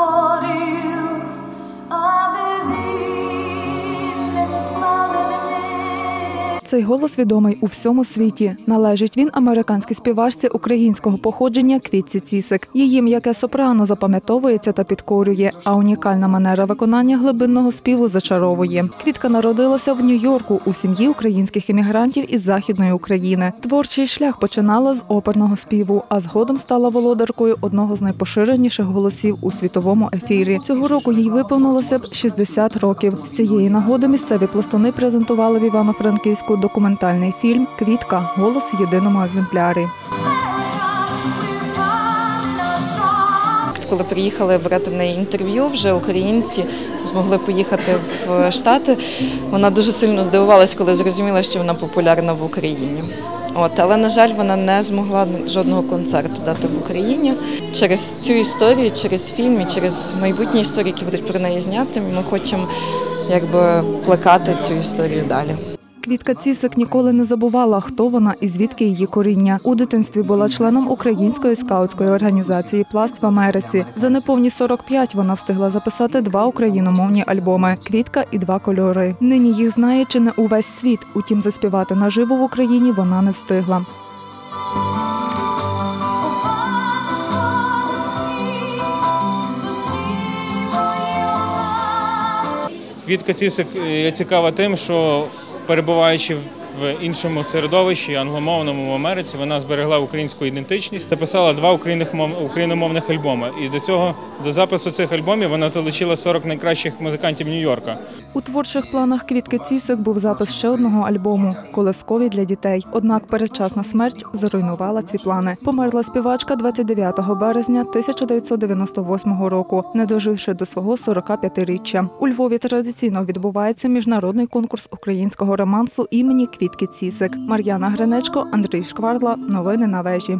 Oh. Цей голос відомий у всьому світі. Належить він американській співачці українського походження Квітці Цісик. Її м'яке сопрано запам'ятовується та підкорює, а унікальна манера виконання глибинного співу зачаровує. Квітка народилася в Нью-Йорку у сім'ї українських іммігрантів із західної України. Творчий шлях починала з оперного співу, а згодом стала володаркою одного з найпоширеніших голосів у світовому ефірі. Цього року їй виповнилося б 60 років. З цієї нагоди місцеві пластуни презентували в Івано-Франківську документальний фільм Квітка голос в єдиному екземплярі. Коли приїхали брати в неї інтерв'ю, вже українці змогли поїхати в Штати. Вона дуже сильно здивувалась, коли зрозуміла, що вона популярна в Україні. От, але на жаль, вона не змогла жодного концерту дати в Україні. Через цю історію, через фільм і через майбутні історії, які будуть про неї зняти, ми хочемо якби плекати цю історію далі. Квітка Цісик ніколи не забувала, хто вона і звідки її коріння. У дитинстві була членом української скаутської організації Пласт в Америці. За неповні 45 вона встигла записати два україномовні альбоми Квітка і два кольори. Нині їх знає чи не увесь світ. Утім, заспівати наживо в Україні вона не встигла. Квітка Цісик є цікава тим, що перебуваючи в іншому середовищі, англомовному в Америці, вона зберегла українську ідентичність, записала два україномов- україномовних альбоми. І до цього, до запису цих альбомів, вона залучила 40 найкращих музикантів Нью-Йорка. У творчих планах Квітки Цісик був запис ще одного альбому Колескові для дітей. Однак передчасна смерть зруйнувала ці плани. Померла співачка 29 березня 1998 року, не доживши до свого 45-річчя. У Львові традиційно відбувається міжнародний конкурс українського романсу імені Квітки Цісик. Мар'яна Гринечко, Андрій Шкварла. Новини на вежі.